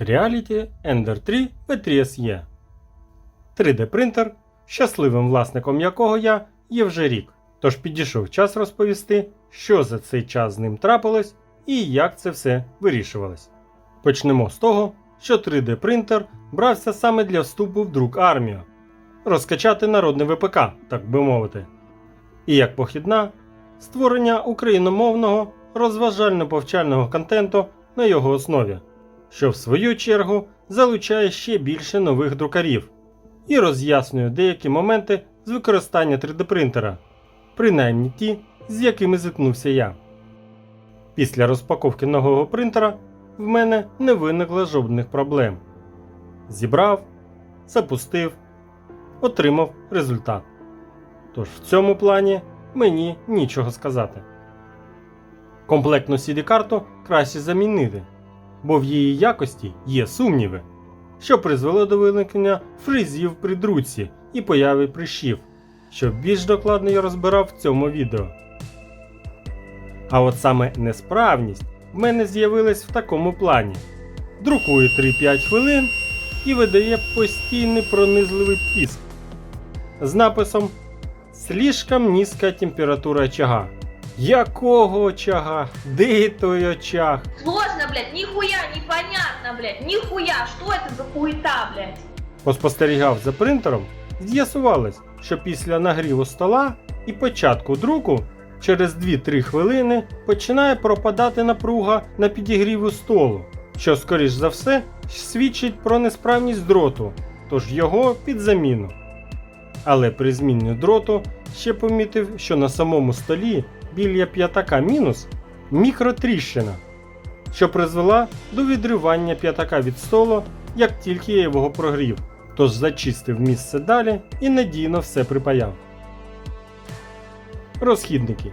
Creality Ender 3 P3SE 3D принтер, щасливим власником якого я є вже рік. Тож підійшов час розповісти, що за цей час з ним трапилось і як це все вирішувалось. Почнемо з того, що 3D принтер брався саме для вступу в друк армію, розкачати народне ВПК, так би мовити. І як похідна створення україномовного розважально-повчального контенту на його основі, що в свою чергу залучає ще більше нових друкарів і роз'яснює деякі моменти з використання 3D принтера, принаймні ті, з якими зіткнувся я. Після розпаковки нового принтера в мене не виникло жодних проблем. Зібрав, запустив, отримав результат. Тож в цьому плані мені нічого сказати. Комплектну CD-карту краще замінити, бо в її якості є сумніви, що призвело до виникнення фризів при друці і появи прищів, що більш докладно я розбирав в цьому відео. А от саме несправність в мене з'явилась в такому плані: друкує 3-5 хвилин і видає постійний пронизливий піск з написом Слишком низька температура очага. Якого очага? Де той очаг? Сложно, блядь, нихуя непонятно, блядь, нихуя, что это за хуета, блядь? Поспостерігав за принтером, з'ясувалось, що після нагріву стола і початку друку через 2-3 хвилини починає пропадати напруга на підігріву столу, що, скоріш за все, свідчить про несправність дроту, тож його під заміну. Але при зміні дроту ще помітив, що на самому столі біля п'ятака мінус мікротріщина, що призвела до відривання п'ятака від столу, як тільки я його прогрів. Тож зачистив місце далі і надійно все припаяв. Розхідники.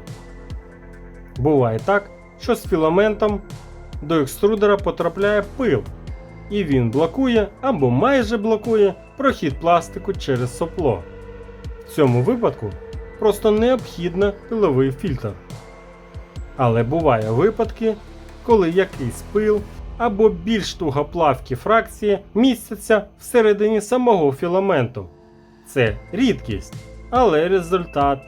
Буває так, що з філаментом до екструдера потрапляє пил, і він блокує або майже блокує прохід пластику через сопло. В цьому випадку просто необхідно пиловий фільтр. Але буває випадки, коли якийсь пил або більш тугоплавкі фракції містяться всередині самого філаменту. Це рідкість, але результат.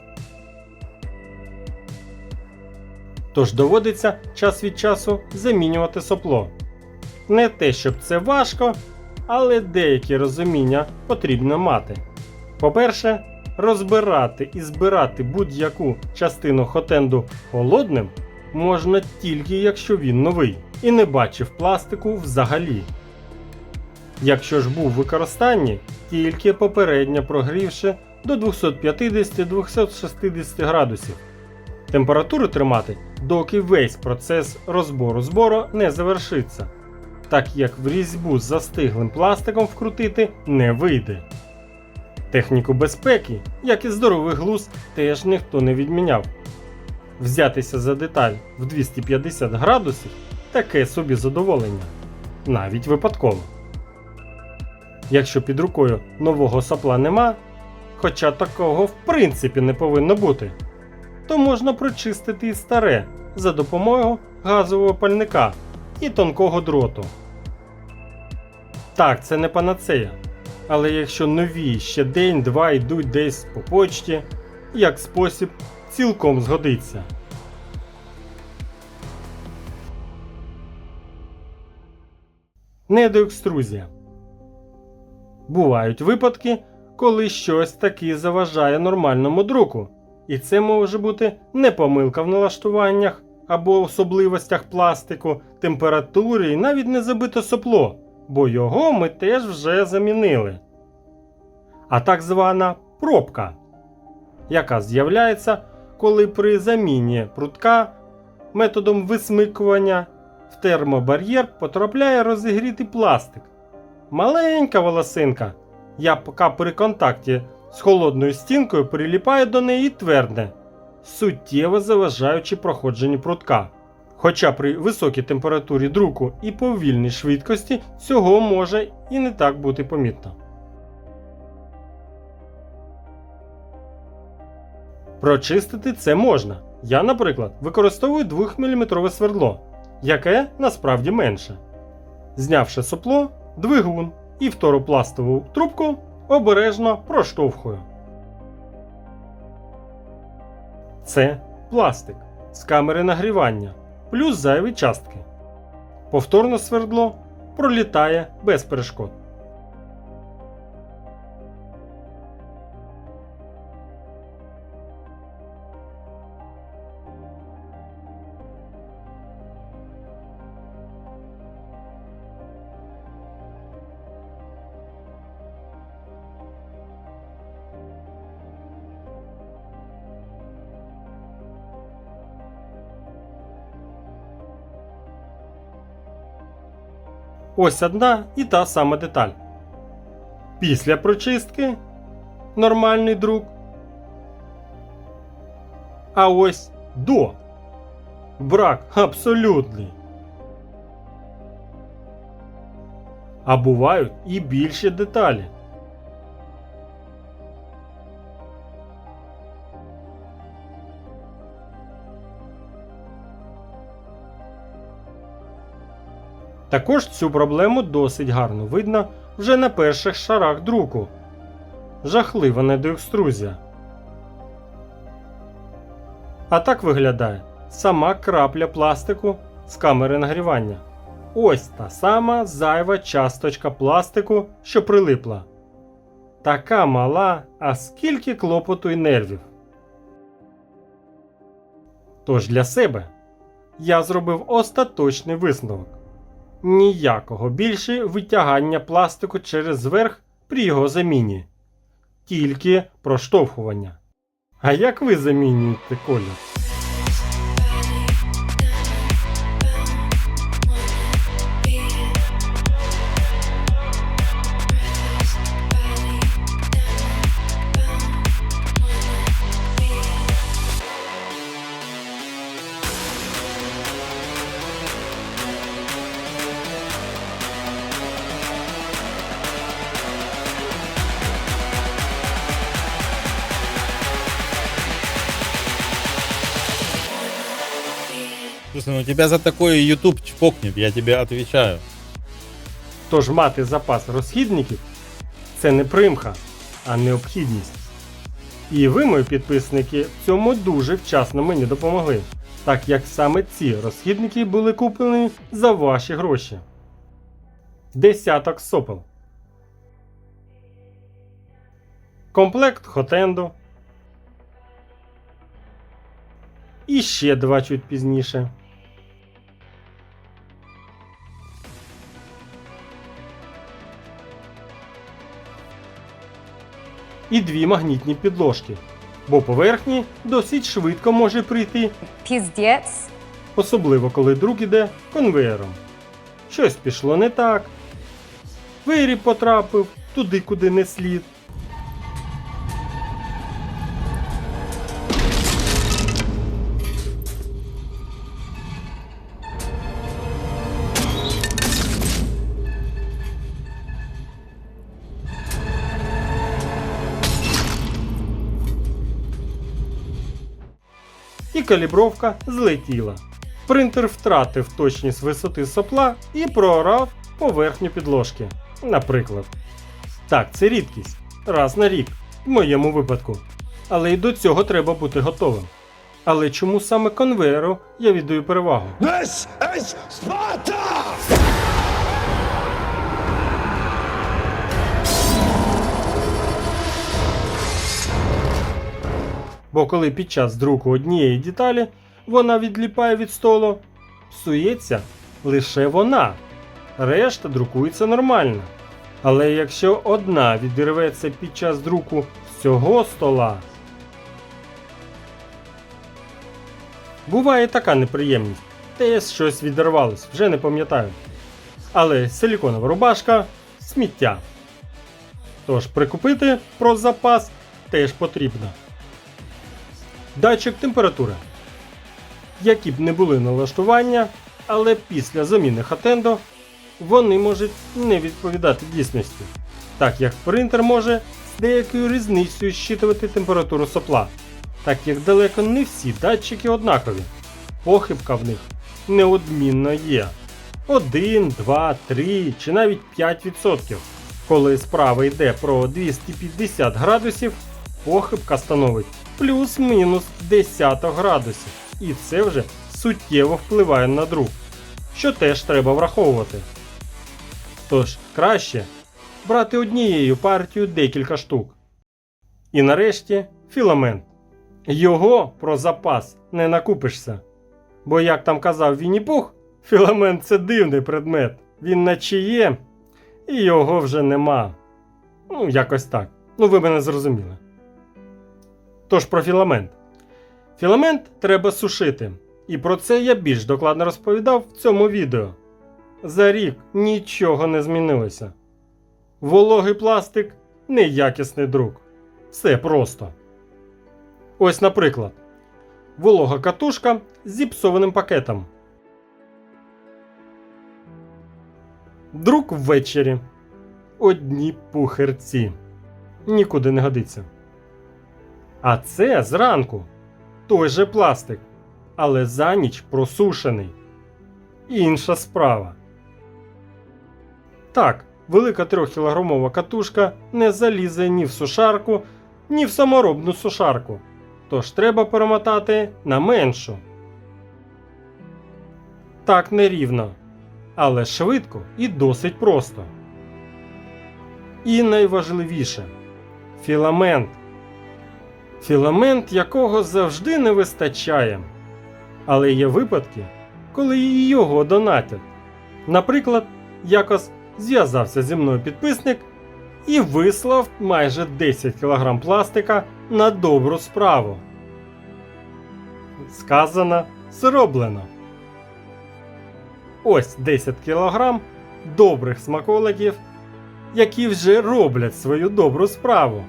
Тож доводиться час від часу замінювати сопло. Не те, щоб це важко, але деякі розуміння потрібно мати. По-перше, розбирати і збирати будь-яку частину хотенду холодним можна тільки якщо він новий і не бачив пластику взагалі. Якщо ж був в використанні, тільки попередньо прогрівши до 250-260 градусів. Температуру тримати, доки весь процес розбору збору не завершиться, так як в різьбу з застиглим пластиком вкрутити не вийде. Техніку безпеки, як і здоровий глузд, теж ніхто не відміняв. Взятися за деталь в 250 градусів таке собі задоволення, навіть випадково. Якщо під рукою нового сапла нема, хоча такого в принципі не повинно бути, то можна прочистити і старе за допомогою газового пальника і тонкого дроту. Так, це не панацея. Але якщо нові ще день-два йдуть десь по почті, як спосіб цілком згодиться. Недоекструзія. Бувають випадки, коли щось таки заважає нормальному друку. І це може бути не помилка в налаштуваннях або особливостях пластику, температури і навіть не забите сопло, бо його ми теж вже замінили. А так звана пробка, яка з'являється, коли при заміні прутка методом висмикування в термобар'єр потрапляє розігрітий пластик. Маленька волосинка, яка при контакті з холодною стінкою приліпає до неї і твердне, суттєво заважаючи проходженню прутка. Хоча при високій температурі друку і повільній швидкості цього може і не так бути помітно. Прочистити це можна. Я, наприклад, використовую 2-мм свердло, яке насправді менше. Знявши сопло, двигун і второпластову трубку обережно проштовхую. Це пластик з камери нагрівання плюс зайві частки. Повторно свердло пролітає без перешкод. Ось одна і та сама деталь. Після прочистки нормальний друк. А ось до. Брак абсолютний. А бувають і більші деталі. Також цю проблему досить гарно видно вже на перших шарах друку. Жахлива недоекструзія. А так виглядає сама крапля пластику з камери нагрівання. Ось та сама зайва часточка пластику, що прилипла. Така мала, а скільки клопоту й нервів. Тож для себе я зробив остаточний висновок. Ніякого більше витягання пластику через верх при його заміні. Тільки проштовхування. А як ви замінюєте колір? Ну тебя за такое YouTube чпокнет, я тебе отвечаю. Тож мати запас розхідників це не примха, а необхідність. І ви, мої підписники, в цьому дуже вчасно мені допомогли, так як саме ці розхідники були куплені за ваші гроші. Десяток сопел. Комплект Хотенду. І ще два чуть пізніше. І дві магнітні підложки, бо поверхні досить швидко може прийти, Піздець. особливо коли друк іде конвеєром. Щось пішло не так. Виріб потрапив туди, куди не слід. І калібровка злетіла. Принтер втратив точність висоти сопла і проорав поверхню підложки. Наприклад. Так, це рідкість. Раз на рік, в моєму випадку. Але й до цього треба бути готовим. Але чому саме конвеєру я віддаю перевагу? This is! Бо коли під час друку однієї деталі вона відліпає від столу, псується лише вона. Решта друкується нормально. Але якщо одна відірветься під час друку всього стола, буває така неприємність. Десь щось відірвалось, вже не пам'ятаю. Але силіконова рубашка сміття. Тож прикупити про запас теж потрібно. Датчик температури. Які б не були налаштування, але після заміни Hotendo вони можуть не відповідати дійсності, так як принтер може з деякою різницею щитувати температуру сопла, так як далеко не всі датчики однакові. Похибка в них неодмінно є. 1, 2, 3 чи навіть 5%. Коли справа йде про 250 градусів, похибка становить плюс-мінус десяток градусів. І це вже суттєво впливає на друк, що теж треба враховувати. Тож краще брати однією партією декілька штук. І нарешті філамент. Його про запас не накупишся. Бо, як там казав Вінні-Пух, філамент це дивний предмет. Він наче є, і його вже нема. Ну, якось так. Ну, ви мене зрозуміли. Тож про філамент. Філамент треба сушити. І про це я більш докладно розповідав в цьому відео. За рік нічого не змінилося. Вологий пластик неякісний друк. Все просто. Ось, наприклад, волога катушка з зіпсованим пакетом. Друк ввечері. Одні пухерці. Нікуди не годиться. А це зранку. Той же пластик, але за ніч просушений. Інша справа. Так, велика трьохкілограмова катушка не залізе ні в сушарку, ні в саморобну сушарку. Тож треба перемотати на меншу. Так нерівно, але швидко і досить просто. І найважливіше філамент. Філамент, якого завжди не вистачає. Але є випадки, коли і його донатять. Наприклад, якось зв'язався зі мною підписник і вислав майже 10 кг пластика на добру справу. Сказано, зроблено. Ось 10 кг добрих смаколиків, які вже роблять свою добру справу.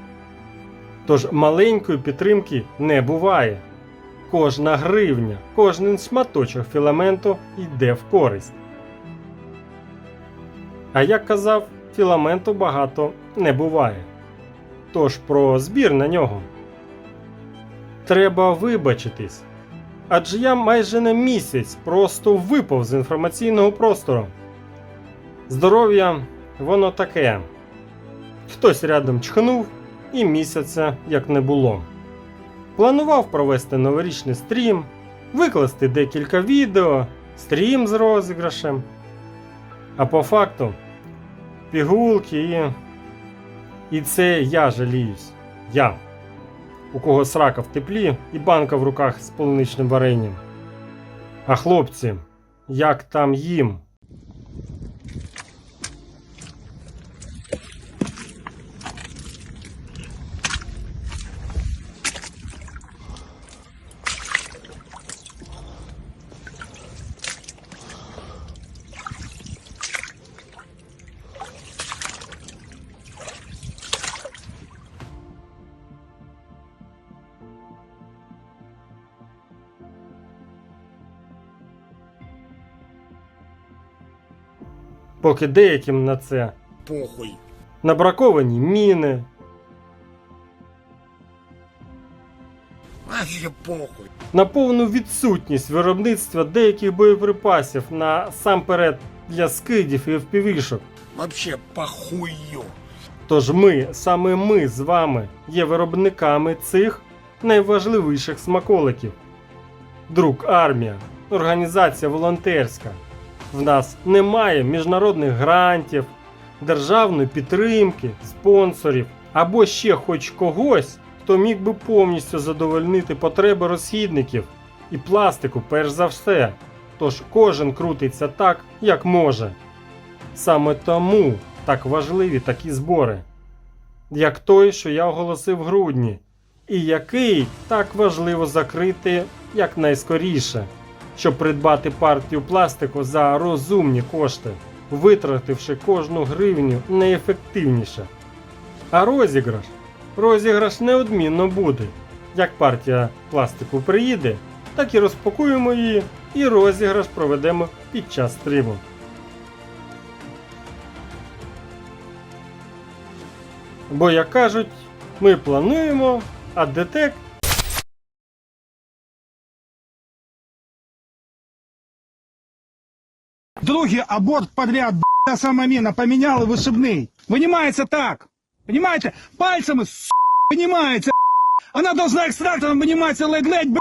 Тож маленької підтримки не буває. Кожна гривня, кожен шматочок філаменту йде в користь. А як казав, філаменту багато не буває. Тож про збір на нього. Треба вибачитись. Адже я майже на місяць просто випав з інформаційного простору. Здоров'я, воно таке. Хтось рядом чхнув і місяця як не було. Планував провести новорічний стрім, викласти декілька відео, стрім з розіграшем. А по факту пігулки і. І це я жаліюсь. Я. У кого срака в теплі і банка в руках з полуничним варенням. А хлопці, як там їм? Поки деяким на це Похуй. набраковані міни, похуй. на повну відсутність виробництва деяких боєприпасів насамперед для скидів і впівішок. Вообще похую. Тож ми, саме ми з вами, є виробниками цих найважливіших смаколиків. Друк армія, організація волонтерська. В нас немає міжнародних грантів, державної підтримки, спонсорів або ще хоч когось, хто міг би повністю задовольнити потреби розхідників і пластику, перш за все. Тож кожен крутиться так, як може. Саме тому так важливі такі збори, як той, що я оголосив в грудні, і який так важливо закрити якнайскоріше, щоб придбати партію пластику за розумні кошти, витративши кожну гривню найефективніше. А розіграш? Розіграш неодмінно буде. Як партія пластику приїде, так і розпакуємо її, і розіграш проведемо під час стріму. Бо, як кажуть, ми плануємо, а детек другий аборт подряд, б***ь, самоміна, поміняли вишибний. Винімається так. Понимаете? Пальцами, с***, винімається. Вона должна екстрактором виніматися ледь-ледь, б***ь.